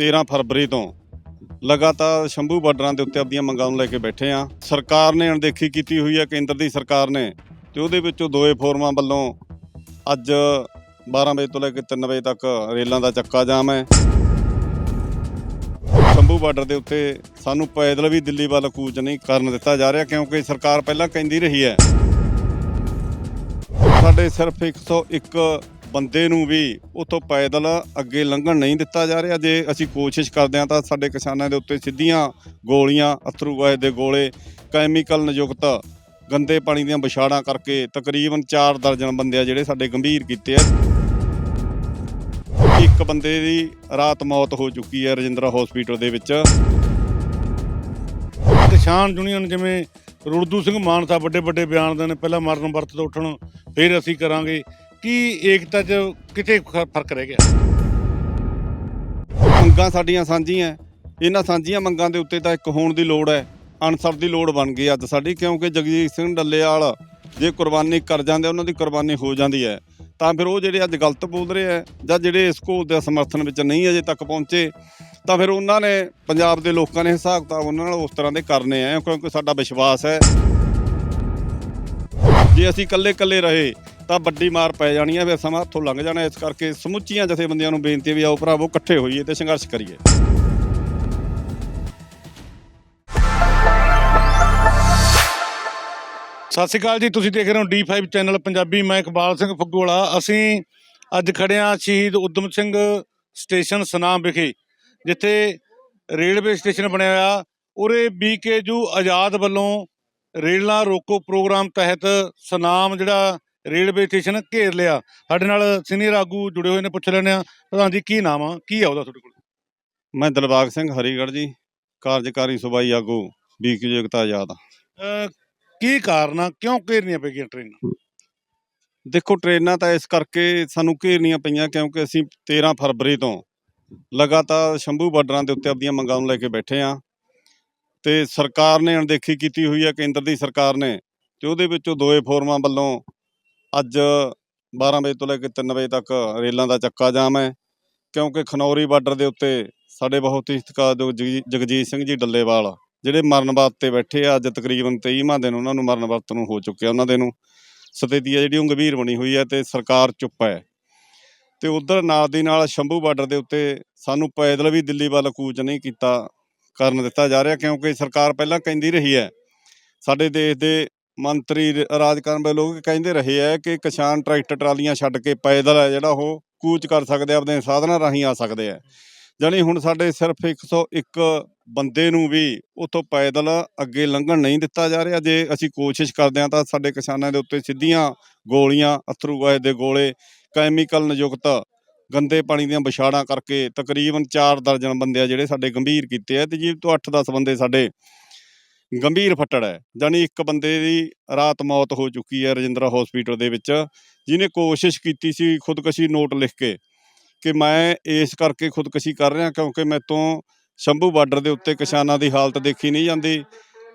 13 ਫਰਵਰੀ ਤੋਂ ਲਗਾਤਾਰ ਸ਼ੰਭੂ ਬਾਰਡਰਾਂ ਦੇ ਉੱਤੇ ਆਪਣੀਆਂ ਮੰਗਾਂ ਨੂੰ ਲੈ ਕੇ ਬੈਠੇ ਆ ਸਰਕਾਰ ਨੇ ਅਣਦੇਖੀ ਕੀਤੀ ਹੋਈ ਹੈ, ਕੇਂਦਰ ਦੀ ਸਰਕਾਰ ਨੇ। ਤੇ ਉਹਦੇ ਵਿੱਚੋਂ ਦੋਏ ਫੋਰਮਾਂ ਵੱਲੋਂ ਅੱਜ 12 ਵਜੇ ਤੋਂ ਲੈ ਕੇ 3 ਵਜੇ ਤੱਕ ਰੇਲਾਂ ਦਾ ਚੱਕਾ ਜਾਮ ਹੈ। ਸ਼ੰਭੂ ਬਾਰਡਰ ਦੇ ਉੱਤੇ ਸਾਨੂੰ ਪੈਦਲ ਵੀ ਦਿੱਲੀ ਵੱਲ ਕੂਚ ਨਹੀਂ ਕਰਨ ਦਿੱਤਾ ਜਾ ਰਿਹਾ, ਕਿਉਂਕਿ ਸਰਕਾਰ ਪਹਿਲਾਂ ਕਹਿੰਦੀ ਰਹੀ ਹੈ। ਸਾਡੇ ਸਿਰਫ 101 ਬੰਦੇ ਨੂੰ ਵੀ ਉਤੋਂ ਪੈਦਲ ਅੱਗੇ ਲੰਘਣ ਨਹੀਂ ਦਿੱਤਾ ਜਾ ਰਿਹਾ। ਜੇ ਅਸੀਂ ਕੋਸ਼ਿਸ਼ ਕਰਦੇ ਹਾਂ ਤਾਂ ਸਾਡੇ ਕਿਸਾਨਾਂ ਦੇ ਉੱਤੇ ਸਿੱਧੀਆਂ ਗੋਲੀਆਂ, ਅਥਰੂ ਗੈਸ ਦੇ ਗੋਲੇ, ਕੈਮੀਕਲ ਨਿਯੁਕਤ ਗੰਦੇ ਪਾਣੀ ਦੀਆਂ ਵਿਛਾੜਾਂ ਕਰਕੇ ਤਕਰੀਬਨ 4 ਦਰਜਨ ਬੰਦੇ ਆ ਜਿਹੜੇ ਸਾਡੇ ਗੰਭੀਰ ਕੀਤੇ ਆ। ਇੱਕ ਬੰਦੇ ਦੀ ਰਾਤ ਮੌਤ ਹੋ ਚੁੱਕੀ ਹੈ ਰਜਿੰਦਰਾ ਹਸਪੀਟਲ ਦੇ ਵਿੱਚ। ਕਿਸਾਨ ਯੂਨੀਅਨ ਜਿਵੇਂ ਰੁੜਦੂ ਸਿੰਘ ਮਾਨਸਾ ਵੱਡੇ ਵੱਡੇ ਬਿਆਨ ਦੇ ਨੇ, ਪਹਿਲਾਂ ਮਰਨ ਵਰਤ ਤੋਂ ਉੱਠਣ, ਫਿਰ ਅਸੀਂ ਕਰਾਂਗੇ। ਕੀ ਏਕਤਾ 'ਚ ਕਿਤੇ ਖ- ਫ਼ਰਕ ਰਹਿ ਗਿਆ? ਮੰਗਾਂ ਸਾਡੀਆਂ ਸਾਂਝੀਆਂ ਇਹਨਾਂ ਸਾਂਝੀਆਂ ਮੰਗਾਂ ਦੇ ਉੱਤੇ ਤਾਂ ਇੱਕ ਹੋਣ ਦੀ ਲੋੜ ਹੈ ਅਨਸਰ ਦੀ ਲੋੜ ਬਣ ਗਈ ਅੱਜ ਸਾਡੀ, ਕਿਉਂਕਿ ਜਗਜੀਤ ਸਿੰਘ ਡੱਲੇਵਾਲ ਜੇ ਕੁਰਬਾਨੀ ਕਰ ਜਾਂਦੇ, ਉਹਨਾਂ ਦੀ ਕੁਰਬਾਨੀ ਹੋ ਜਾਂਦੀ ਹੈ ਤਾਂ ਫਿਰ ਉਹ ਜਿਹੜੇ ਅੱਜ ਗਲਤ ਬੋਲ ਰਹੇ ਹੈ ਜਾਂ ਜਿਹੜੇ ਇਸ ਘੋਲ ਦੇ ਸਮਰਥਨ ਵਿੱਚ ਨਹੀਂ ਅਜੇ ਤੱਕ ਪਹੁੰਚੇ, ਤਾਂ ਫਿਰ ਉਹਨਾਂ ਨੇ ਪੰਜਾਬ ਦੇ ਲੋਕਾਂ ਨੇ ਹਿਸਾਬ ਕਿਤਾਬ ਉਹਨਾਂ ਨਾਲ ਉਸ ਤਰ੍ਹਾਂ ਦੇ ਕਰਨੇ ਆ ਕਿਉਂਕਿ ਸਾਡਾ ਵਿਸ਼ਵਾਸ ਹੈ ਜੇ ਅਸੀਂ ਇਕੱਲੇ ਇਕੱਲੇ ਰਹੇ ਤਾਂ ਵੱਡੀ ਮਾਰ ਪੈ ਜਾਣੀ ਹੈ, ਫਿਰ ਸਮਾਂ ਹੱਥੋਂ ਲੰਘ ਜਾਣਾ ਇਸ ਕਰਕੇ ਸਮੁੱਚੀਆਂ ਜਥੇਬੰਦੀਆਂ ਨੂੰ ਬੇਨਤੀ ਹੈ ਵੀ ਆਓ ਭਰਾਵੋ, ਇਕੱਠੇ ਹੋਈਏ ਤੇ ਸੰਘਰਸ਼ ਕਰੀਏ। ਸਤਿ ਸ਼੍ਰੀ ਅਕਾਲ ਜੀ, ਤੁਸੀਂ ਦੇਖ ਰਹੇ ਹੋ D5 ਚੈਨਲ ਪੰਜਾਬੀ, ਮੈਂ ਇਕਬਾਲ ਸਿੰਘ ਫੱਗੂਵਾਲਾ ਅਸੀਂ ਅੱਜ ਖੜੇ ਹਾਂ ਸ਼ਹੀਦ ਉਦਮ ਸਿੰਘ ਸਟੇਸ਼ਨ ਸਨਾਮ ਵਿਖੇ, ਜਿੱਥੇ ਰੇਲਵੇ ਸਟੇਸ਼ਨ ਬਣਿਆ ਹੋਇਆ। ਉਰੇ ਬੀਕੇਯੂ ਆਜ਼ਾਦ ਵੱਲੋਂ ਰੇਲਾਂ ਰੋਕੋ ਪ੍ਰੋਗਰਾਮ ਤਹਿਤ ਸਨਾਮ ਜਿਹੜਾ ਰੇਲਵੇ ਸਟੇਸ਼ਨ ਘੇਰ ਲਿਆ। ਸਾਡੇ ਨਾਲ ਸੀਨੀਅਰ ਆਗੂ ਜੁੜੇ ਹੋਏ ਨੇ ਪੁੱਛ ਲੈਣੇ ਆ ਪ੍ਰਧਾਨ ਜੀ ਕੀ ਨਾਮ ਆ? ਕੀ ਆ ਉਹਦਾ ਤੁਹਾਡੇ ਕੋਲ? ਮੈਂ ਦਿਲਬਾਗ ਸਿੰਘ ਹਰੀਗੜ੍ਹ ਜੀ। ਕਾਰਜਕਾਰੀ ਸੂਬਾਈ ਆਗੂ ਬੀਕੀ ਜਗਤਾ ਅਹ ਕੀ ਕਾਰਨ ਆ? ਕਿਉਂ ਘੇਰਨੀਆਂ ਪੈ ਗਈਆਂ ਟ੍ਰੇਨਾਂ? ਦੇਖੋ ਟ੍ਰੇਨਾਂ ਤਾਂ ਇਸ ਕਰਕੇ ਸਾਨੂੰ ਘੇਰਨੀਆਂ ਪਈਆਂ ਕਿਉਂਕਿ ਅਸੀਂ 13 ਫਰਵਰੀ ਤੋਂ ਲਗਾਤਾਰ ਸ਼ੰਭੂ ਬਾਰਡਰਾਂ ਦੇ ਉੱਤੇ ਆਪਣੀਆਂ ਮੰਗਾਂ ਨੂੰ ਲੈ ਕੇ ਬੈਠੇ ਆ ਤੇ ਸਰਕਾਰ ਨੇ ਅਣਦੇਖੀ ਕੀਤੀ ਹੋਈ ਹੈ ਕੇਂਦਰ ਦੀ ਸਰਕਾਰ ਨੇ ਤੇ ਉਹਦੇ ਵਿੱਚੋਂ ਦੋਏ ਫੋਰਮਾਂ ਵੱਲੋਂ ਅੱਜ 12 ਵਜੇ ਤੋਂ ਲੈ ਕੇ 3 ਵਜੇ ਤੱਕ ਰੇਲਾਂ ਦਾ ਚੱਕਾ ਜਾਮ ਹੈ, ਕਿਉਂਕਿ ਖਨੌਰੀ ਬਾਰਡਰ ਦੇ ਉੱਤੇ ਸਾਡੇ ਬਹੁਤ ਹੀ ਸਤਿਕਾਰਯੋਗ ਜਗੀ- ਜਗਜੀਤ ਸਿੰਘ ਜੀ ਡੱਲੇਵਾਲ, ਜਿਹੜੇ ਮਰਨ ਵਰਤ ਤੇ ਬੈਠੇ ਆ, ਅੱਜ ਤਕਰੀਬਨ 23ਵਾਂ ਦਿਨ ਉਹਨਾਂ ਨੂੰ ਮਰਨ ਵਰਤ ਨੂੰ ਹੋ ਚੁੱਕਿਆ ਉਹਨਾਂ ਦੇ ਨੂੰ। ਸਥਿਤੀ ਹੈ ਜਿਹੜੀ ਉਹ ਗੰਭੀਰ ਬਣੀ ਹੋਈ ਹੈ ਤੇ ਸਰਕਾਰ ਚੁੱਪ ਹੈ। ਤੇ ਉਧਰ ਨਾਲ ਦੀ ਨਾਲ ਸ਼ੰਭੂ ਬਾਰਡਰ ਦੇ ਉੱਤੇ ਸਾਨੂੰ ਪੈਦਲ ਵੀ ਦਿੱਲੀ ਵੱਲ ਕੂਚ ਨਹੀਂ ਕੀਤਾ ਕਰਨ ਦਿੱਤਾ ਜਾ ਰਿਹਾ, ਕਿਉਂਕਿ ਸਰਕਾਰ ਪਹਿਲਾਂ ਕਹਿੰਦੀ ਰਹੀ ਹੈ, ਸਾਡੇ ਦੇਸ਼ ਦੇ ਮੰਤਰੀ ਰਾਜ ਕਰਨ ਵਾਲੇ ਲੋਕ ਕਹਿੰਦੇ ਰਹੇ ਹੈ ਕਿ ਕਿਸਾਨ ਟਰੈਕਟਰ ਟਰਾਲੀਆਂ ਛੱਡ ਕੇ ਪੈਦਲ ਹੈ ਜਿਹੜਾ ਉਹ ਕੂਚ ਕਰ ਸਕਦੇ ਆ, ਆਪਣੇ ਸਾਧਨਾਂ ਰਾਹੀਂ ਆ ਸਕਦੇ ਆ। ਜਾਣੀ ਹੁਣ ਸਾਡੇ ਸਿਰਫ 101 ਬੰਦੇ ਨੂੰ ਵੀ ਉਤੋਂ ਪੈਦਲ ਅੱਗੇ ਲੰਘਣ ਨਹੀਂ ਦਿੱਤਾ ਜਾ ਰਿਹਾ। ਜੇ ਅਸੀਂ ਕੋਸ਼ਿਸ਼ ਕਰਦੇ ਹਾਂ ਤਾਂ ਸਾਡੇ ਕਿਸਾਨਾਂ ਦੇ ਉੱਤੇ ਸਿੱਧੀਆਂ ਗੋਲੀਆਂ, ਅਥਰੂ ਗੈਸ ਦੇ ਗੋਲੇ, ਕੈਮੀਕਲ ਨਿਯੁਕਤ ਗੰਦੇ ਪਾਣੀ ਦੀਆਂ ਵਿਛਾੜਾਂ ਕਰਕੇ ਤਕਰੀਬਨ 4 ਦਰਜਨ ਬੰਦੇ ਆ ਜਿਹੜੇ ਸਾਡੇ ਗੰਭੀਰ ਕੀਤੇ ਆ ਤੇ ਜੀ ਤੋਂ 8-10 ਬੰਦੇ ਸਾਡੇ ਗੰਭੀਰ ਫੱਟੜ ਹੈ। ਜਾਣੀ ਇੱਕ ਬੰਦੇ ਦੀ ਰਾਤ ਮੌਤ ਹੋ ਚੁੱਕੀ ਹੈ ਰਜਿੰਦਰਾ ਹਸਪੀਟਲ ਦੇ ਵਿੱਚ। ਜਿਹਨੇ ਕੋਸ਼ਿਸ਼ ਕੀਤੀ ਸੀ ਖੁਦਕਸ਼ੀ ਨੋਟ ਲਿਖ ਕੇ ਕਿ ਮੈਂ ਇਸ ਕਰਕੇ ਖੁਦਕਸ਼ੀ ਕਰ ਰਿਹਾ ਕਿਉਂਕਿ ਮੈਤੋਂ ਸ਼ੰਭੂ ਬਾਰਡਰ ਦੇ ਉੱਤੇ ਕਿਸਾਨਾਂ ਦੀ ਹਾਲਤ ਦੇਖੀ ਨਹੀਂ ਜਾਂਦੀ।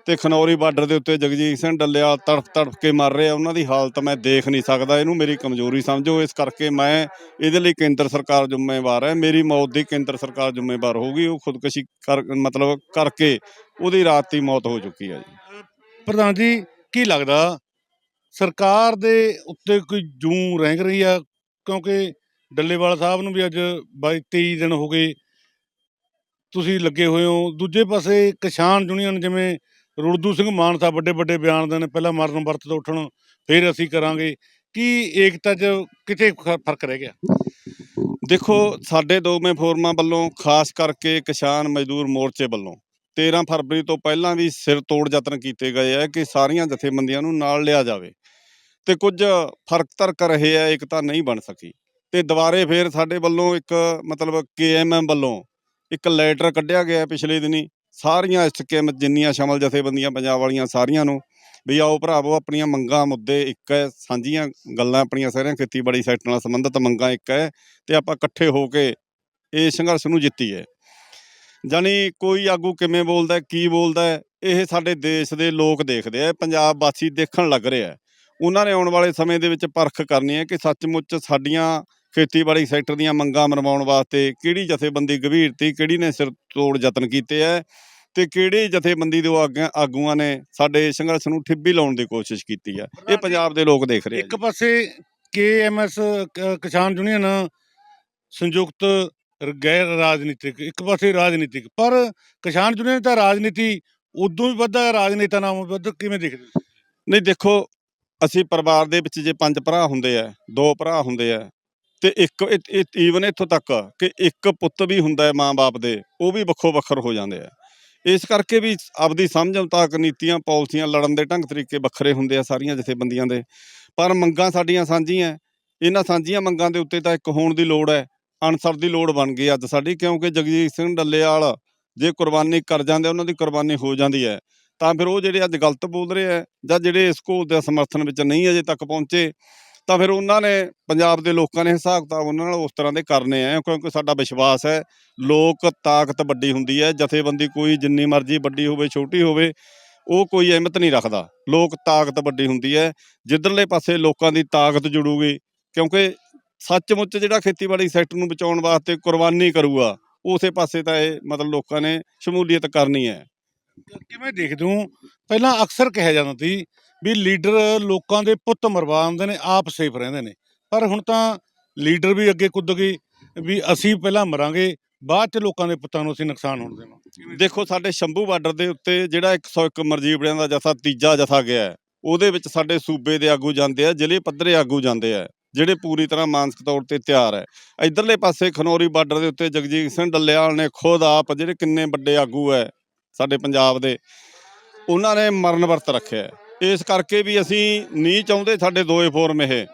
ਤੇ ਖਨੌਰੀ ਬਾਰਡਰ ਦੇ ਉੱਤੇ ਜਗਜੀਤ ਸਿੰਘ ਡੱਲਿਆ ਤੜਫ ਤੜਫ ਕੇ ਮਰ ਰਹੇ। ਆ ਉਹਨਾਂ ਦੀ ਹਾਲਤ ਮੈਂ ਦੇਖ ਨਹੀਂ ਸਕਦਾ। ਇਹਨੂੰ ਮੇਰੀ ਕਮਜ਼ੋਰੀ ਸਮਝੋ। ਇਸ ਕਰਕੇ ਮੈਂ ਇਹਦੇ ਲਈ ਕੇਂਦਰ ਸਰਕਾਰ ਜ਼ਿੰਮੇਵਾਰ ਹੈ। ਮੇਰੀ ਮੌਤ ਦੀ ਕੇਂਦਰ ਸਰਕਾਰ ਜ਼ਿੰਮੇਵਾਰ ਹੋਊਗੀ। ਉਹ ਖੁਦਕੁਸ਼ੀ ਕਰ, ਮਤਲਬ ਕਰਕੇ ਉਹਦੀ ਰਾਤ ਦੀ ਮੌਤ ਹੋ ਚੁੱਕੀ ਹੈ ਜੀ। ਪ੍ਰਧਾਨ ਜੀ, ਕੀ ਲੱਗਦਾ ਸਰਕਾਰ ਦੇ ਉੱਤੇ ਕੋਈ ਜੂੰ ਰਹਿ ਰਹੀ ਆ? ਕਿਉਂਕਿ ਡੱਲੇਵਾਲ ਸਾਹਿਬ ਨੂੰ ਵੀ ਅੱਜ 22 23 ਦਿਨ ਹੋ ਗਏ ਤੁਸੀਂ ਲੱਗੇ ਹੋਏ ਹੋ। ਦੂਜੇ ਪਾਸੇ ਕਿਸਾਨ ਯੂਨੀਅਨ ਜਿਵੇਂ ਰੁੜਦੂ ਸਿੰਘ ਮਾਨਸਾ ਵੱਡੇ ਵੱਡੇ ਬਿਆਨ ਦੇ ਨੇ, ਪਹਿਲਾਂ ਮਰਨ ਵਰਤ ਤੋਂ ਉੱਠਣ, ਫਿਰ ਅਸੀਂ ਕਰਾਂਗੇ। ਕੀ ਏਕਤਾ 'ਚ ਕਿਤੇ ਫ਼ਰਕ ਰਹਿ ਗਿਆ? ਦੇਖੋ, ਸਾਡੇ ਦੋਵੇਂ ਫੋਰਮਾਂ ਵੱਲੋਂ, ਖਾਸ ਕਰਕੇ ਕਿਸਾਨ ਮਜ਼ਦੂਰ ਮੋਰਚੇ ਵੱਲੋਂ 13 ਫਰਵਰੀ ਤੋਂ ਪਹਿਲਾਂ ਵੀ ਸਿਰ ਤੋੜ ਯਤਨ ਕੀਤੇ ਗਏ ਆ ਕਿ ਸਾਰੀਆਂ ਜਥੇਬੰਦੀਆਂ ਨੂੰ ਨਾਲ ਲਿਆ ਜਾਵੇ। ਤੇ ਕੁਝ ਫ਼ਰਕ ਤਰਕ ਰਹੇ ਆ, ਏਕਤਾ ਨਹੀਂ ਬਣ ਸਕੀ। ਤੇ ਦੁਬਾਰੇ ਫੇਰ ਸਾਡੇ ਵੱਲੋਂ ਇੱਕ ਮਤਲਬ ਕੇਐਮਐਮ ਵੱਲੋਂ ਇੱਕ ਲੈਟਰ ਕੱਢਿਆ ਗਿਆ ਪਿਛਲੇ ਦਿਨੀ ਸਾਰੀਆਂ ਐਸਕੇਐਮ ਜਿੰਨੀਆਂ ਸ਼ਮਲ ਜਥੇਬੰਦੀਆਂ ਪੰਜਾਬ ਵਾਲੀਆਂ ਸਾਰੀਆਂ ਨੂੰ ਵੀ ਆਓ ਭਰਾਵੋ, ਆਪਣੀਆਂ ਮੰਗਾਂ ਮੁੱਦੇ ਇੱਕ ਹੈ, ਸਾਂਝੀਆਂ ਗੱਲਾਂ ਆਪਣੀਆਂ ਸਾਰੀਆਂ, ਖੇਤੀਬਾੜੀ ਸੈਕਟਰ ਨਾਲ ਸੰਬੰਧਿਤ ਮੰਗਾਂ ਇੱਕ ਹੈ ਤੇ ਆਪਾਂ ਇਕੱਠੇ ਹੋ ਕੇ ਇਹ ਸੰਘਰਸ਼ ਨੂੰ ਜਿੱਤੀਏ ਜਾਣੀ ਕੋਈ ਆਗੂ ਕਿਵੇਂ ਬੋਲਦਾ ਕੀ ਬੋਲਦਾ ਇਹ ਸਾਡੇ ਦੇਸ਼ ਦੇ ਲੋਕ ਦੇਖਦੇ ਆ ਪੰਜਾਬ ਵਾਸੀ ਦੇਖਣ ਲੱਗ ਰਿਹਾ ਉਹਨਾਂ ਨੇ ਆਉਣ ਵਾਲੇ ਸਮੇਂ ਦੇ ਵਿੱਚ ਪਰਖ ਕਰਨੀ ਹੈ ਕਿ ਸੱਚਮੁੱਚ ਸਾਡੀਆਂ ਖੇਤੀਬਾੜੀ ਸੈਕਟਰ ਦੀਆਂ ਮੰਗਾਂ ਮਨਵਾਉਣ ਵਾਸਤੇ ਕਿਹੜੀ ਜਥੇਬੰਦੀ ਗੰਭੀਰ ਤੀ ਕਿਹੜੀ ਨੇ ਸਿਰ ਤੋੜ ਯਤਨ ਕੀਤੇ ਐ ਤੇ ਕਿਹੜੀ ਜਥੇਬੰਦੀ ਦੇ ਆਗੂ- ਆਗੂਆਂ ਨੇ ਸਾਡੇ ਸੰਘਰਸ਼ ਨੂੰ ਠਿੱਬੀ ਲਾਉਣ ਦੀ ਕੋਸ਼ਿਸ਼ ਕੀਤੀ ਹੈ ਇਹ ਪੰਜਾਬ ਦੇ ਲੋਕ ਦੇਖ ਰਹੇ ਆ ਇੱਕ ਪਾਸੇ ਕੇਐਮਐਸ ਕਿਸਾਨ ਯੂਨੀਅਨ ਸੰਯੁਕਤ ਗੈਰ ਰਾਜਨੀਤਿਕ ਇੱਕ ਪਾਸੇ ਰਾਜਨੀਤਿਕ ਪਰ ਕਿਸਾਨ ਯੂਨੀਅਨ ਤਾਂ ਰਾਜਨੀਤੀ ਉਦੋਂ ਵੀ ਵੱਧਾ ਰਾਜਨੇਤਾ ਨਾਲੋਂ ਵੱਧ ਕਿਵੇਂ ਦੇਖਦੇ? ਨਹੀਂ ਦੇਖੋ ਅਸੀਂ ਪਰਿਵਾਰ ਦੇ ਵਿੱਚ ਜੇ ਪੰਜ ਭਰਾ ਹੁੰਦੇ ਆ ਦੋ ਭਰਾ ਹੁੰਦੇ ਆ ਤੇ ਇੱਕ ਈਵਨ ਇੱਥੋਂ ਤੱਕ ਕਿ ਇੱਕ ਪੁੱਤ ਵੀ ਹੁੰਦਾ ਹੈ ਮਾਂ-ਬਾਪ ਦੇ, ਉਹ ਵੀ ਵੱਖੋ ਵੱਖਰ ਹੋ ਜਾਂਦੇ ਆ। ਇਸ ਕਰਕੇ ਵੀ ਆਪਦੀ ਸਮਝ ਮੁਤਾਬਕ ਨੀਤੀਆਂ, ਪਾਲਿਸੀਆਂ ਲੜਨ ਦੇ ਢੰਗ ਤਰੀਕੇ ਵੱਖਰੇ ਹੁੰਦੇ ਆ ਸਾਰੀਆਂ ਜਥੇਬੰਦੀਆਂ ਦੇ। ਪਰ ਮੰਗਾਂ ਸਾਡੀਆਂ ਸਾਂਝੀਆਂ ਇਹਨਾਂ ਸਾਂਝੀਆਂ ਮੰਗਾਂ ਦੇ ਉੱਤੇ ਤਾਂ ਇੱਕ ਹੋਣ ਦੀ ਲੋੜ ਹੈ ਅਨਸਰ ਦੀ ਲੋੜ ਬਣ ਗਈ ਅੱਜ ਸਾਡੀ, ਕਿਉਂਕਿ ਜਗਜੀਤ ਸਿੰਘ ਡੱਲੇਵਾਲ ਜੇ ਕੁਰਬਾਨੀ ਕਰ ਜਾਂਦੇ, ਉਹਨਾਂ ਦੀ ਕੁਰਬਾਨੀ ਹੋ ਜਾਂਦੀ ਹੈ ਤਾਂ ਫਿਰ ਉਹ ਜਿਹੜੇ ਅੱਜ ਗਲਤ ਬੋਲ ਰਹੇ ਆ ਜਾਂ ਜਿਹੜੇ ਇਸ ਘੋਲ ਦੇ ਸਮਰਥਨ ਵਿੱਚ ਨਹੀਂ ਅਜੇ ਤੱਕ ਪਹੁੰਚੇ ਤਾਂ ਫਿਰ ਉਹਨਾਂ ਨੇ ਪੰਜਾਬ ਦੇ ਲੋਕਾਂ ਨੇ ਹਿਸਾਬ ਕਿਤਾਬ ਉਹਨਾਂ ਨਾਲ ਉਸ ਤਰ੍ਹਾਂ ਦੇ ਕਰਨੇ ਆ, ਕਿਉਂਕਿ ਸਾਡਾ ਵਿਸ਼ਵਾਸ ਹੈ, ਲੋਕ ਤਾਕਤ ਵੱਡੀ ਹੁੰਦੀ ਹੈ, ਜਥੇਬੰਦੀ ਕੋਈ ਜਿੰਨੀ ਮਰਜ਼ੀ ਵੱਡੀ ਹੋਵੇ, ਛੋਟੀ ਹੋਵੇ, ਉਹ ਕੋਈ ਅਹਿਮਤ ਨਹੀਂ ਰੱਖਦਾ। ਲੋਕ ਤਾਕਤ ਵੱਡੀ ਹੁੰਦੀ ਹੈ, ਜਿੱਧਰਲੇ ਪਾਸੇ ਲੋਕਾਂ ਦੀ ਤਾਕਤ ਜੁੜੂਗੀ, ਕਿਉਂਕਿ ਸੱਚਮੁੱਚ ਜਿਹੜਾ ਖੇਤੀਬਾੜੀ ਸੈਕਟਰ ਨੂੰ ਬਚਾਉਣ ਵਾਸਤੇ ਕੁਰਬਾਨੀ ਕਰੂਗਾ, ਉਸੇ ਪਾਸੇ ਤਾਂ ਇਹ ਮਤਲਬ ਲੋਕਾਂ ਨੇ ਸ਼ਮੂਲੀਅਤ ਕਰਨੀ ਹੈ। ਕਿਵੇਂ ਦੇਖਦੇ ਹੋ? ਪਹਿਲਾਂ ਅਕਸਰ ਕਿਹਾ ਜਾਂਦਾ ਸੀ ਵੀ ਲੀਡਰ ਲੋਕਾਂ ਦੇ ਪੁੱਤ ਮਰਵਾ ਦਿੰਦੇ ਨੇ, ਆਪ ਸੇਫ ਰਹਿੰਦੇ ਨੇ। ਪਰ ਹੁਣ ਤਾਂ ਲੀਡਰ ਵੀ ਅੱਗੇ ਕੁੱਦ ਗਏ ਵੀ ਅਸੀਂ ਪਹਿਲਾਂ ਮਰਾਂਗੇ, ਬਾਅਦ ਚ ਲੋਕਾਂ ਦੇ ਪੁੱਤਾਂ ਨੂੰ ਅਸੀਂ ਨੁਕਸਾਨ ਹੋਣ ਦੇਵਾਂ ਦੇਖੋ, ਸਾਡੇ ਸ਼ੰਭੂ ਬਾਰਡਰ ਦੇ ਉੱਤੇ ਜਿਹੜਾ 101 ਮਰਜੀਬੜਿਆਂ ਦਾ ਜਥਾ ਤੀਜਾ ਜਥਾ ਗਿਆ ਉਹਦੇ ਵਿੱਚ ਸਾਡੇ ਸੂਬੇ ਦੇ ਆਗੂ ਜਾਂਦੇ ਆ, ਜ਼ਿਲ੍ਹੇ ਪੱਧਰੇ ਆਗੂ ਜਾਂਦੇ ਆ, ਜਿਹੜੇ ਪੂਰੀ ਤਰ੍ਹਾਂ ਮਾਨਸਿਕ ਤੌਰ ਤੇ ਤਿਆਰ ਹੈ। ਇਧਰਲੇ ਪਾਸੇ ਖਨੌਰੀ ਬਾਰਡਰ ਦੇ ਉੱਤੇ ਜਗਜੀਤ ਸਿੰਘ ਡੱਲੇਵਾਲ ਨੇ ਖੁਦ ਆਪ ਜਿਹੜੇ ਕਿੰਨੇ ਵੱਡੇ ਆਗੂ ਹੈ ਸਾਡੇ ਪੰਜਾਬ ਦੇ, ਉਹਨਾਂ ਨੇ ਮਰਨ ਵਰਤ ਰੱਖਿਆ ਇਸ ਕਰਕੇ ਵੀ ਅਸੀਂ ਨਹੀਂ ਚਾਹੁੰਦੇ ਸਾਡੇ ਦੋਏ ਫੋਰਮ ਇਹ,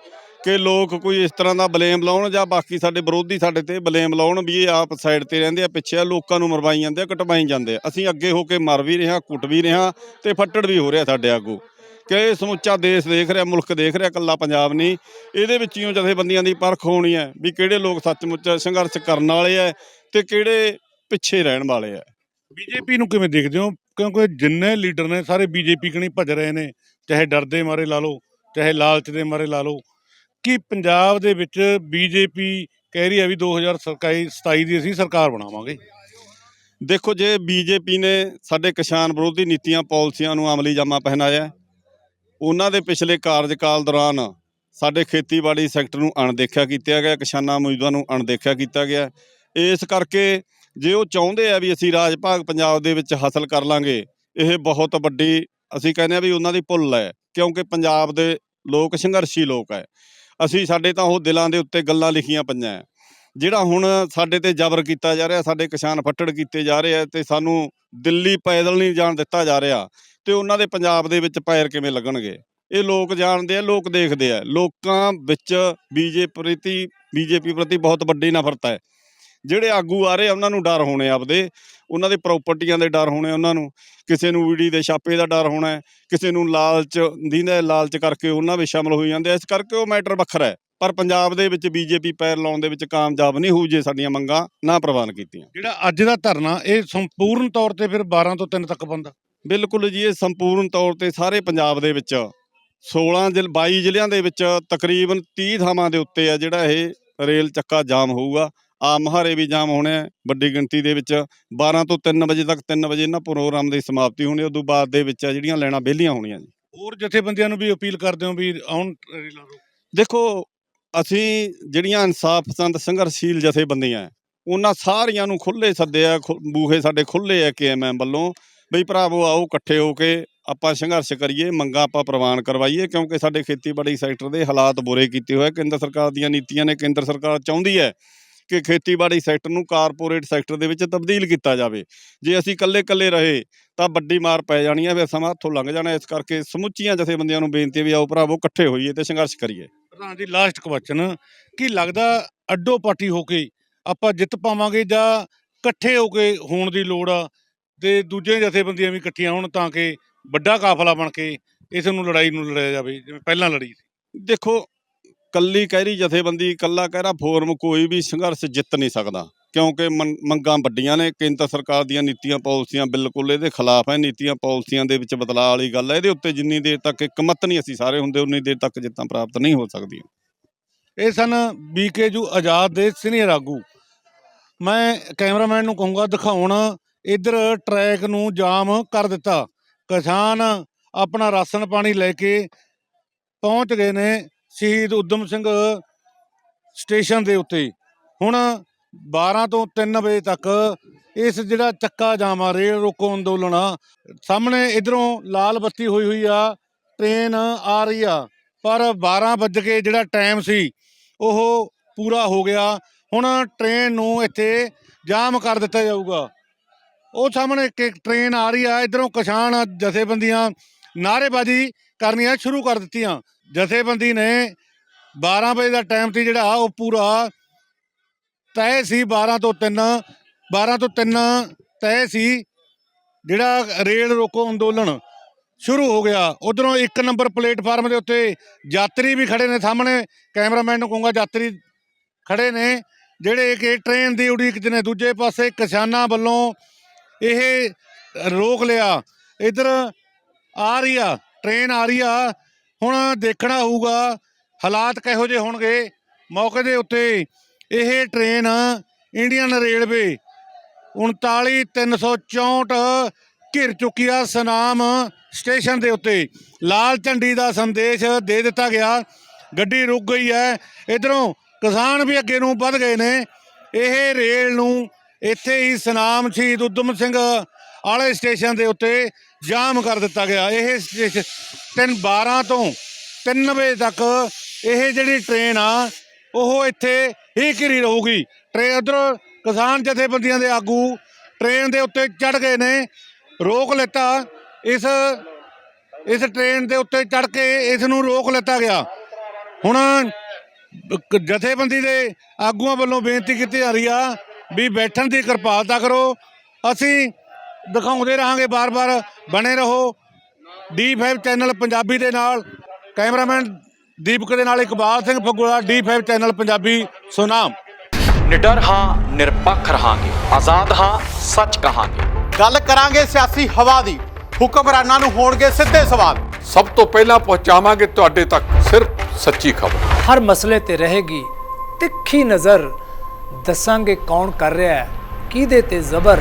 ਕਿ ਲੋਕ ਕੋਈ ਇਸ ਤਰ੍ਹਾਂ ਦਾ ਬਲੇਮ ਲਾਉਣ ਜਾਂ ਬਾਕੀ ਸਾਡੇ ਵਿਰੋਧੀ ਸਾਡੇ ਤੇ ਬਲੇਮ ਲਾਉਣ ਵੀ ਇਹ ਆਪ ਸਾਈਡ ਤੇ ਰਹਿੰਦੇ ਆ, ਪਿੱਛੇ ਆ, ਲੋਕਾਂ ਨੂੰ ਮਰਵਾਈ ਜਾਂਦੇ ਆ, ਕਟਵਾਈ ਜਾਂਦੇ ਆ। ਅਸੀਂ ਅੱਗੇ ਹੋ ਕੇ ਮਰ ਵੀ ਰਿਹਾ ਕੁੱਟ ਵੀ ਰਿਹਾ ਤੇ ਫੱਟੜ ਵੀ ਹੋ ਰਿਹਾ ਸਾਡੇ ਆਗੂ। ਕਿ ਇਹ ਸਮੁੱਚਾ ਦੇਸ਼ ਦੇਖ ਰਿਹਾ, ਮੁਲਕ ਦੇਖ ਰਿਹਾ, ਇਕੱਲਾ ਪੰਜਾਬ ਨਹੀਂ, ਇਹਦੇ ਵਿੱਚ ਹੀ ਜਥੇਬੰਦੀਆਂ ਦੀ ਪਰਖ ਹੋਣੀ ਹੈ ਵੀ ਕਿਹੜੇ ਲੋਕ ਸੱਚਮੁੱਚ ਸੰਘਰਸ਼ ਕਰਨ ਵਾਲੇ ਆ ਤੇ ਕਿਹੜੇ ਪਿੱਛੇ ਰਹਿਣ ਵਾਲੇ ਆ। ਬੀਜੇਪੀ ਨੂੰ ਕਿਵੇਂ ਦੇਖਦੇ ਹੋ? ਕਿਉਂਕਿ ਜਿੰਨੇ ਲੀਡਰ ਨੇ ਸਾਰੇ ਬੀਜੇਪੀ ਕਣੀ ਭੱਜ ਰਹੇ ਨੇ, ਚਾਹੇ ਡਰ ਦੇ ਮਾਰੇ ਲਾ ਲਓ, ਚਾਹੇ ਲਾਲਚ ਦੇ ਮਾਰੇ ਲਾ ਲਓ, ਕਿ ਪੰਜਾਬ ਦੇ ਵਿੱਚ ਬੀਜੇਪੀ ਕਹਿ ਰਹੀ ਹੈ ਵੀ 2027 ਦੀ ਅਸੀਂ ਸਰਕਾਰ ਬਣਾਵਾਂਗੇ? ਦੇਖੋ, ਜੇ ਬੀਜੇਪੀ ਨੇ ਸਾਡੇ ਕਿਸਾਨ ਵਿਰੋਧੀ ਨੀਤੀਆਂ, ਪਾਲਿਸੀਆਂ ਨੂੰ ਅਮਲੀ ਜਾਮਾ ਪਹਿਨਾਇਆ ਉਹਨਾਂ ਦੇ ਪਿਛਲੇ ਕਾਰਜਕਾਲ ਦੌਰਾਨ ਸਾਡੇ ਖੇਤੀਬਾੜੀ ਸੈਕਟਰ ਨੂੰ ਅਣਦੇਖਿਆ ਕੀਤਾ ਗਿਆ, ਕਿਸਾਨਾਂ ਮਜ਼ਦੂਰਾਂ ਨੂੰ ਅਣਦੇਖਿਆ ਕੀਤਾ ਗਿਆ। ਇਸ ਕਰਕੇ ਜੇ ਉਹ ਚਾਹੁੰਦੇ ਆ ਵੀ ਅਸੀਂ ਰਾਜ ਭਾਗ ਪੰਜਾਬ ਦੇ ਵਿੱਚ ਹਾਸਲ ਕਰ ਲਾਂਗੇ, ਇਹ ਬਹੁਤ ਵੱਡੀ, ਅਸੀਂ ਕਹਿੰਦੇ ਆ ਵੀ ਉਹਨਾਂ ਦੀ ਭੁੱਲ ਹੈ, ਕਿਉਂਕਿ ਪੰਜਾਬ ਦੇ ਲੋਕ ਸੰਘਰਸ਼ੀ ਲੋਕ ਹੈ। ਅਸੀਂ ਸਾਡੇ ਤਾਂ ਉਹ ਦਿਲਾਂ ਦੇ ਉੱਤੇ ਗੱਲਾਂ ਲਿਖੀਆਂ ਪਈਆਂ ਜਿਹੜਾ ਹੁਣ ਸਾਡੇ ਤੇ ਜ਼ਬਰ ਕੀਤਾ ਜਾ ਰਿਹਾ, ਸਾਡੇ ਕਿਸਾਨ ਫੱਟੜ ਕੀਤੇ ਜਾ ਰਹੇ ਆ ਤੇ ਸਾਨੂੰ ਦਿੱਲੀ ਪੈਦਲ ਨਹੀਂ ਜਾਣ ਦਿੱਤਾ ਜਾ ਰਿਹਾ, ਤੇ ਉਹਨਾਂ ਦੇ ਪੰਜਾਬ ਦੇ ਵਿੱਚ ਪੈਰ ਕਿਵੇਂ ਲੱਗਣਗੇ? ਇਹ ਲੋਕ ਜਾਣਦੇ ਆ, ਲੋਕ ਦੇਖਦੇ ਆ। ਲੋਕਾਂ ਵਿੱਚ ਬੀਜੇਪੀ ਪ੍ਰਤੀ ਬੀਜੇਪੀ ਪ੍ਰਤੀ ਬਹੁਤ ਵੱਡੀ ਨਫ਼ਰਤ ਹੈ। ਜਿਹੜੇ ਆਗੂ ਆ ਰਹੇ ਆ ਉਹਨਾਂ ਨੂੰ ਡਰ ਹੋਣੇ ਆਪਦੇ। ਉਹਨਾਂ ਦੇ ਪ੍ਰਾਪਰਟੀਆਂ ਦੇ ਡਰ ਹੋਣੇ ਉਹਨਾਂ ਨੂੰ। ਕਿਸੇ ਨੂੰ ਵੀੜੀ ਦੇ ਛਾਪੇ ਦਾ ਡਰ ਹੋਣਾ ਕਿਸੇ ਨੂੰ ਲਾਲਚ ਦੀਂਦਾ ਲਾਲਚ ਕਰਕੇ ਉਹਨਾਂ ਵਿੱਚ ਸ਼ਾਮਲ ਹੋ ਜਾਂਦੇ ਇਸ ਕਰਕੇ ਉਹ ਮੈਟਰ ਵੱਖਰਾ ਹੈ। ਪਰ ਪੰਜਾਬ ਦੇ ਵਿੱਚ ਬੀਜੇਪੀ ਪੈਰ ਲਾਉਣ ਦੇ ਵਿੱਚ ਕਾਮਯਾਬ ਨਹੀਂ ਹੋਊ ਜੇ ਸਾਡੀਆਂ ਮੰਗਾਂ ਨਾ ਪ੍ਰਵਾਨ ਕੀਤੀਆਂ। ਜਿਹੜਾ ਅੱਜ ਦਾ ਧਰਨਾ ਇਹ ਸੰਪੂਰਨ ਤੌਰ ਤੇ ਫਿਰ 12 ਤੋਂ 3 ਤੱਕ ਬੰਦਾ ਬਿਲਕੁਲ ਜੀ ਇਹ ਸੰਪੂਰਨ ਤੌਰ ਤੇ ਸਾਰੇ ਪੰਜਾਬ ਦੇ ਵਿੱਚ 16 ਜ਼ਿਲ੍ਹ 22 ਜ਼ਿਲ੍ਹਿਆਂ ਦੇ ਵਿੱਚ ਤਕਰੀਬਨ 30 ਥਾਵਾਂ ਦੇ ਉੱਤੇ ਆ ਜਿਹੜਾ ਇਹ ਰੇਲ ਚੱਕਾ ਜਾਮ ਹੋਊਗਾ। ਆ ਮਹਾਰੇ ਵੀ ਜਾਮ ਹੋਣੇ ਵੱਡੀ ਗਿਣਤੀ ਦੇ ਵਿੱਚ 12 ਤੋਂ 3 ਵਜੇ ਤੱਕ 3 ਵਜੇ ਇਹਨਾਂ ਪ੍ਰੋਗਰਾਮ ਦੀ ਸਮਾਪਤੀ ਹੋਣੀ ਉਦੋਂ ਬਾਅਦ ਦੇ ਵਿੱਚ ਆ ਜਿਹੜੀਆਂ ਲੈਣਾ ਵਿਹਲੀਆਂ ਹੋਣੀਆਂ ਜੀ। ਹੋਰ ਜਥੇਬੰਦੀਆਂ ਨੂੰ ਵੀ ਅਪੀਲ ਕਰਦੇ ਹੋ ਵੀ ਆਉਣ ਰੇਲਾਂ ਦੇਖੋ ਅਸੀਂ ਜਿਹੜੀਆਂ ਇਨਸਾਫ ਪਸੰਦ ਸੰਘਰਸ਼ੀਲ ਜਥੇਬੰਦੀਆਂ ਉਹਨਾਂ ਸਾਰੀਆਂ ਨੂੰ ਖੁੱਲੇ ਸੱਦਿਆ ਬੂਹੇ ਸਾਡੇ ਖੁੱਲੇ ਆ ਕੇਐਮਐਮ ਵੱਲੋਂ ਬਈ ਭਰਾਵੋ ਆਓ ਇਕੱਠੇ ਹੋ ਕੇ ਆਪਾਂ ਸੰਘਰਸ਼ ਕਰੀਏ ਮੰਗਾਂ ਆਪਾਂ ਪ੍ਰਵਾਨ ਕਰਵਾਈਏ ਕਿਉਂਕਿ ਸਾਡੇ ਖੇਤੀਬਾੜੀ ਸੈਕਟਰ ਦੇ ਹਾਲਾਤ ਬੁਰੇ ਕੀਤੇ ਹੋਏ ਕੇਂਦਰ ਸਰਕਾਰ ਦੀਆਂ ਨੀਤੀਆਂ ਨੇ ਕੇਂਦਰ ਸਰਕਾਰ ਚਾਹੁੰਦੀ ਹੈ ਕਿ ਖੇਤੀਬਾੜੀ ਸੈਕਟਰ ਨੂੰ ਕਾਰਪੋਰੇਟ ਸੈਕਟਰ ਦੇ ਵਿੱਚ ਤਬਦੀਲ ਕੀਤਾ ਜਾਵੇ। ਜੇ ਅਸੀਂ ਇਕੱਲੇ-ਇਕੱਲੇ ਰਹੇ ਤਾਂ ਵੱਡੀ ਮਾਰ ਪੈ ਜਾਣੀ ਹੈ ਫਿਰ ਸਮਾਂ ਹੱਥੋਂ ਲੰਘ ਜਾਣਾ ਇਸ ਕਰਕੇ ਸਮੁੱਚੀਆਂ ਜਥੇਬੰਦੀਆਂ ਨੂੰ ਬੇਨਤੀ ਹੈ ਵੀ ਆਓ ਭਰਾਵੋ ਇਕੱਠੇ ਹੋਈਏ ਤੇ ਸੰਘਰਸ਼ ਕਰੀਏ। ਪ੍ਰਧਾਨ ਜੀ ਲਾਸਟ ਕੁਐਸਚਨ ਕੀ ਲੱਗਦਾ ਅੱਡੋ ਪਾਰਟੀ ਹੋ ਕੇ ਆਪਾਂ ਜਿੱਤ ਪਾਵਾਂਗੇ ਜਾਂ ਇਕੱਠੇ ਹੋ ਕੇ ਹੋਣ ਦੀ ਲੋੜ ਆ? ਤੇ ਦੂਜੇ ਜਥੇਬੰਦੀਆਂ ਵੀ ਇਕੱਠੀਆਂ ਹੋਣ ਤਾਂ ਕਿ ਵੱਡਾ ਕਾਫਲਾ ਬਣ ਕੇ ਇਸ ਨੂੰ ਲੜਾਈ ਨੂੰ ਲੜਿਆ ਜਾਵੇ ਜਿਵੇਂ ਪਹਿਲਾਂ ਲੜੀ ਸੀ। ਦੇਖੋ ਕੱਲੀ ਕਹਿਰੀ ਜਥੇਬੰਦੀ, ਕੱਲਾ ਕਹਿਰਾ ਫੋਰਮ ਕੋਈ ਵੀ ਸੰਘਰਸ਼ ਜਿੱਤ ਨਹੀਂ ਸਕਦਾ। ਕਿਉਂਕਿ ਮੰ- ਮੰਗਾਂ ਵੱਡੀਆਂ ਨੇ, ਕੇਂਦਰ ਸਰਕਾਰ ਦੀਆਂ ਨੀਤੀਆਂ, ਪਾਲਿਸੀਆਂ ਬਿਲਕੁਲ ਇਹਦੇ ਖਿਲਾਫ ਹੈ, ਨੀਤੀਆਂ, ਪਾਲਿਸੀਆਂ ਦੇ ਵਿੱਚ ਬਦਲਾਅ ਵਾਲੀ ਗੱਲ ਹੈ। ਇਹਦੇ ਉੱਤੇ ਜਿੰਨੀ ਦੇਰ ਤੱਕ ਇੱਕ ਮਤ ਨਹੀਂ ਅਸੀਂ ਸਾਰੇ ਹੁੰਦੇ, ਉਨੀ ਦੇਰ ਤੱਕ ਜਿੱਤਾਂ ਪ੍ਰਾਪਤ ਨਹੀਂ ਹੋ ਸਕਦੀਆਂ। ਇਹ ਸਨ ਬੀਕੇਜੂ ਆਜ਼ਾਦ ਦੇ ਸੀਨੀਅਰ ਆਗੂ। ਮੈਂ ਕੈਮਰਾਮੈਨ ਨੂੰ ਕਹੂੰਗਾ, ਦਿਖਾਉਣ ਇਧਰ ਟਰੈਕ ਨੂੰ ਜਾਮ ਕਰ ਦਿੱਤਾ। ਕਿਸਾਨ ਆਪਣਾ ਰਾਸ਼ਨ ਪਾਣੀ ਲੈ ਕੇ ਪਹੁੰਚ ਗਏ ਨੇ। ਸ਼ਹੀਦ ਉਦਮ ਸਿੰਘ ਸਟੇਸ਼ਨ ਦੇ ਉੱਤੇ। ਹੁਣ 12 ਤੋਂ 3 ਵਜੇ ਤੱਕ ਇਸ ਜਿਹੜਾ ਚੱਕਾ ਜਾਮ ਆ, ਰੇਲ ਰੋਕੋ ਅੰਦੋਲਨ ਆ, ਸਾਹਮਣੇ ਇਧਰੋਂ ਲਾਲ ਬੱਤੀ ਹੋਈ ਹੋਈ ਆ, ਟ੍ਰੇਨ ਆ ਰਹੀ ਆ, ਪਰ 12 ਵੱਜ ਕੇ ਜਿਹੜਾ ਟਾਈਮ ਸੀ, ਉਹ ਪੂਰਾ ਹੋ ਗਿਆ। ਹੁਣ ਟ੍ਰੇਨ ਨੂੰ ਇੱਥੇ ਜਾਮ ਕਰ ਦਿੱਤਾ ਜਾਊਗਾ। ਉਹ ਸਾਹਮਣੇ ਇੱਕ ਇੱਕ ਟ੍ਰੇਨ ਆ ਰਹੀ ਆ, ਇਧਰੋਂ ਕਿਸਾਨ ਜਥੇਬੰਦੀਆਂ ਨਾਅਰੇਬਾਜ਼ੀ ਕਰਨੀਆਂ ਸ਼ੁਰੂ ਕਰ ਦਿੱਤੀਆਂ। ਜਥੇਬੰਦੀ ਨੇ 12 ਵਜੇ ਦਾ ਟਾਈਮ ਸੀ ਜਿਹੜਾ, ਉਹ ਪੂਰਾ ਤੈਅ ਸੀ 12 ਤੋਂ 3 12 ਤੋਂ 3 ਤੈਅ ਸੀ ਜਿਹੜਾ ਰੇਲ ਰੋਕੋ ਅੰਦੋਲਨ ਸ਼ੁਰੂ ਹੋ ਗਿਆ। ਉਧਰੋਂ ਇੱਕ ਨੰਬਰ ਪਲੇਟਫਾਰਮ ਦੇ ਉੱਤੇ ਯਾਤਰੀ ਵੀ ਖੜੇ ਨੇ ਸਾਹਮਣੇ, ਕੈਮਰਾਮੈਨ ਨੂੰ ਕਹੂੰਗਾ ਯਾਤਰੀ ਖੜੇ ਨੇ, ਜਿਹੜੇ ਕਿ ਟ੍ਰੇਨ ਦੀ ਉਡੀਕ 'ਚ ਨੇ। ਦੂਜੇ ਪਾਸੇ ਕਿਸਾਨਾਂ ਵੱਲੋਂ ਇਹ ਰੋਕ ਲਿਆ। ਇਧਰ ਆ ਰਹੀ ਆ, ਟ੍ਰੇਨ ਆ ਰਹੀ ਆ। ਹੁਣ ਦੇਖਣਾ ਹੋਊਗਾ, ਹਾਲਾਤ ਕਿਹੋ ਜਿਹੇ ਹੋਣਗੇ। ਮੌਕੇ ਦੇ ਉੱਤੇ ਇਹ ਟ੍ਰੇਨ ਇੰਡੀਅਨ ਰੇਲਵੇ 39364 ਘਿਰ ਚੁੱਕੀ ਆ ਸਨਾਮ ਸਟੇਸ਼ਨ ਦੇ ਉੱਤੇ। ਲਾਲ ਝੰਡੀ ਦਾ ਸੰਦੇਸ਼ ਦੇ ਦਿੱਤਾ ਗਿਆ। ਗੱਡੀ ਰੁਕ ਗਈ ਹੈ। ਇਧਰੋਂ ਕਿਸਾਨ ਵੀ ਅੱਗੇ ਨੂੰ ਵੱਧ ਗਏ ਨੇ। ਇਹ ਰੇਲ ਨੂੰ ਇੱਥੇ ਹੀ ਸਨਾਮ ਸ਼ਹੀਦ ਉਦਮ ਸਿੰਘ ਵਾਲੇ ਸਟੇਸ਼ਨ ਦੇ ਉੱਤੇ ਜਾਮ ਕਰ ਦਿੱਤਾ ਗਿਆ। ਇਹ ਸਟੇਸ਼ਨ ਤਿੰਨ 12 ਤੋਂ 3 ਵਜੇ ਤੱਕ ਇਹ ਜਿਹੜੀ ਟ੍ਰੇਨ ਆ, ਉਹ ਇੱਥੇ ਹੀ ਘਿਰੀ ਰਹੂਗੀ। ਟ੍ਰੇਨ ਉਧਰ ਕਿਸਾਨ ਜਥੇਬੰਦੀਆਂ ਦੇ ਆਗੂ ਟ੍ਰੇਨ ਦੇ ਉੱਤੇ ਚੜ ਗਏ ਨੇ, ਰੋਕ ਲਿੱਤਾ। ਇਸ ਇਸ ਟ੍ਰੇਨ ਦੇ ਉੱਤੇ ਚੜ ਕੇ ਇਸ ਨੂੰ ਰੋਕ ਲਿੱਤਾ ਗਿਆ। ਹੁਣ ਜਥੇਬੰਦੀ ਦੇ ਆਗੂਆਂ ਵੱਲੋਂ ਬੇਨਤੀ ਕੀਤੀ ਜਾ ਰਹੀ ਆ ਵੀ ਬੈਠਣ ਦੀ ਕਿਰਪਾਲਤਾ ਕਰੋ। ਅਸੀਂ ਦਿਖਾਉਂਦੇ ਰਹਾਂਗੇ ਬਾਰ-ਬਾਰ ਬਣੇ ਰਹੋ। D5 ਚੈਨਲ ਪੰਜਾਬੀ ਦੇ ਨਾਲ। ਕੈਮਰਾਮੈਨ ਦੀਪਕ ਦੇ ਨਾਲ ਇਕਬਾਲ ਸਿੰਘ ਫਗੂੜਾ D5 ਚੈਨਲ ਪੰਜਾਬੀ ਸੁਨਾਮ। ਨਿਡਰ ਹਾਂ ਨਿਰਪੱਖ ਰਹਾਂਗੇ। ਆਜ਼ਾਦ ਹਾਂ ਸੱਚ ਕਹਾਂਗੇ। ਗੱਲ ਕਰਾਂਗੇ ਸਿਆਸੀ ਹਵਾ ਦੀ। ਹੁਕਮਰਾਨਾਂ ਨੂੰ ਹੋਣਗੇ ਸਿੱਧੇ ਸਵਾਲ। ਸਭ ਤੋਂ ਪਹਿਲਾਂ ਪਹੁੰਚਾਵਾਂਗੇ ਤੁਹਾਡੇ ਤੱਕ ਸਿਰਫ ਸੱਚੀ ਖਬਰ। ਹਰ ਮਸਲੇ ਤੇ ਰਹੇਗੀ ਤਿੱਖੀ ਨਜ਼ਰ। ਦੱਸਾਂਗੇ ਕੌਣ ਕਰ ਰਿਹਾ ਹੈ ਕਿਹਦੇ ਤੇ ਜ਼ਬਰ।